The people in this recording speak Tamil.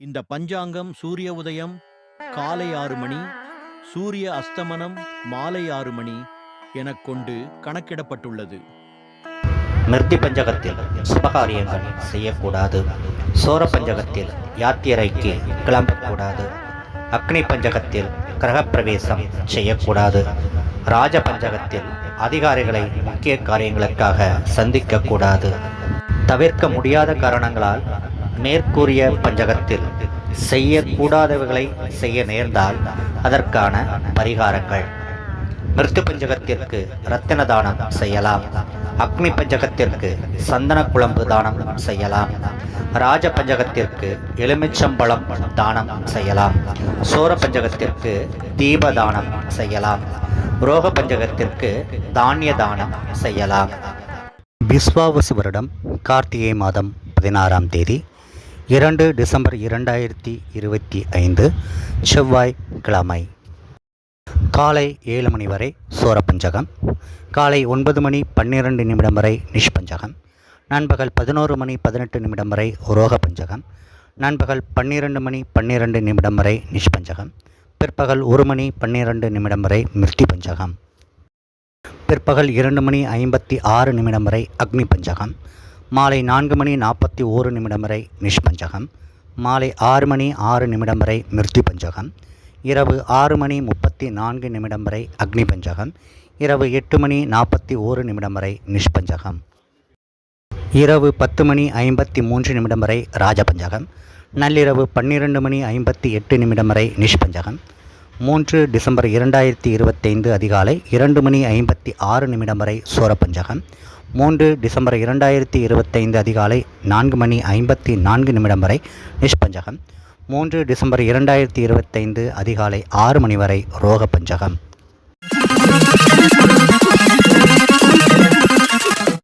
இந்த பஞ்சாங்கம் சூரிய உதயம் காலை ஆறு மணி சூரிய அஸ்தமனம் மாலை ஆறு மணி எனக் கொண்டு கணக்கிடப்பட்டுள்ளது. மிருதி பஞ்சகத்தில் சுபகாரியங்கள் செய்யக்கூடாது. சோர பஞ்சகத்தில் யாத்திரைக்கு கிளம்பக்கூடாது. அக்னி பஞ்சகத்தில் கிரகப்பிரவேசம் செய்யக்கூடாது. ராஜ பஞ்சகத்தில் அதிகாரிகளை முக்கிய காரியங்களுக்காக சந்திக்கக்கூடாது. தவிர்க்க முடியாத காரணங்களால் மேற்கூறிய பஞ்சகத்தில் செய்யக்கூடாதவைகளை செய்ய நேர்ந்தால் அதற்கான பரிகாரங்கள். மிருத்து பஞ்சகத்திற்கு ரத்தின தானம் செய்யலாம். அக்னி பஞ்சகத்திற்கு சந்தன குழம்பு தானம் செய்யலாம். ராஜ பஞ்சகத்திற்கு எலுமிச்சம்பழம் தானம் செய்யலாம். சோர பஞ்சகத்திற்கு தீப தானம் செய்யலாம். ரோக பஞ்சகத்திற்கு தானிய தானம் செய்யலாம். விஸ்வாவசு வருடம் கார்த்திகை மாதம் பதினாறாம் தேதி. இரண்டு டிசம்பர் இரண்டாயிரத்தி இருபத்தி ஐந்து செவ்வாய் கிழமை காலை ஏழு மணி வரை சோரப்பஞ்சகம். காலை ஒன்பது மணி பன்னிரண்டு நிமிடம் வரை நிஷ்பஞ்சகம். நண்பகல் பதினோரு மணி பதினெட்டு நிமிடம் வரை ரோக பஞ்சகம் நண்பகல் பன்னிரண்டு மணி பன்னிரண்டு நிமிடம் வரை நிஷ்பஞ்சகம். பிற்பகல் ஒரு மணி பன்னிரண்டு நிமிடம் வரை மிருத்தி பஞ்சகம் பிற்பகல் இரண்டு மணி ஐம்பத்தி ஆறு நிமிடம் வரை அக்னி பஞ்சகம் மாலை நான்கு மணி நாற்பத்தி ஓரு நிமிடம் வரை நிஷ்பஞ்சகம் மாலை ஆறு மணி ஆறு நிமிடம் வரை மிருத்தி பஞ்சகம் இரவு ஆறு மணி முப்பத்தி நான்கு நிமிடம் வரை அக்னி பஞ்சகம் இரவு எட்டு மணி நாற்பத்தி ஓரு நிமிடம் வரை நிஷ்பஞ்சகம். இரவு பத்து மணி ஐம்பத்தி மூன்று நிமிடம் வரை ராஜபஞ்சகம் நள்ளிரவு பன்னிரண்டு மணி ஐம்பத்தி எட்டு நிமிடம் வரை நிஷ்பஞ்சகம் மூன்று டிசம்பர் இரண்டாயிரத்தி இருபத்தைந்து அதிகாலை இரண்டு மணி ஐம்பத்தி ஆறு நிமிடம் வரை சோரப்பஞ்சகம். மூன்று டிசம்பர் இரண்டாயிரத்தி இருபத்தைந்து அதிகாலை நான்கு மணி ஐம்பத்தி நான்கு நிமிடம் வரை நிஷ்பஞ்சகம். மூன்று டிசம்பர் இரண்டாயிரத்தி இருபத்தைந்து அதிகாலை ஆறு மணி வரை ரோக பஞ்சகம்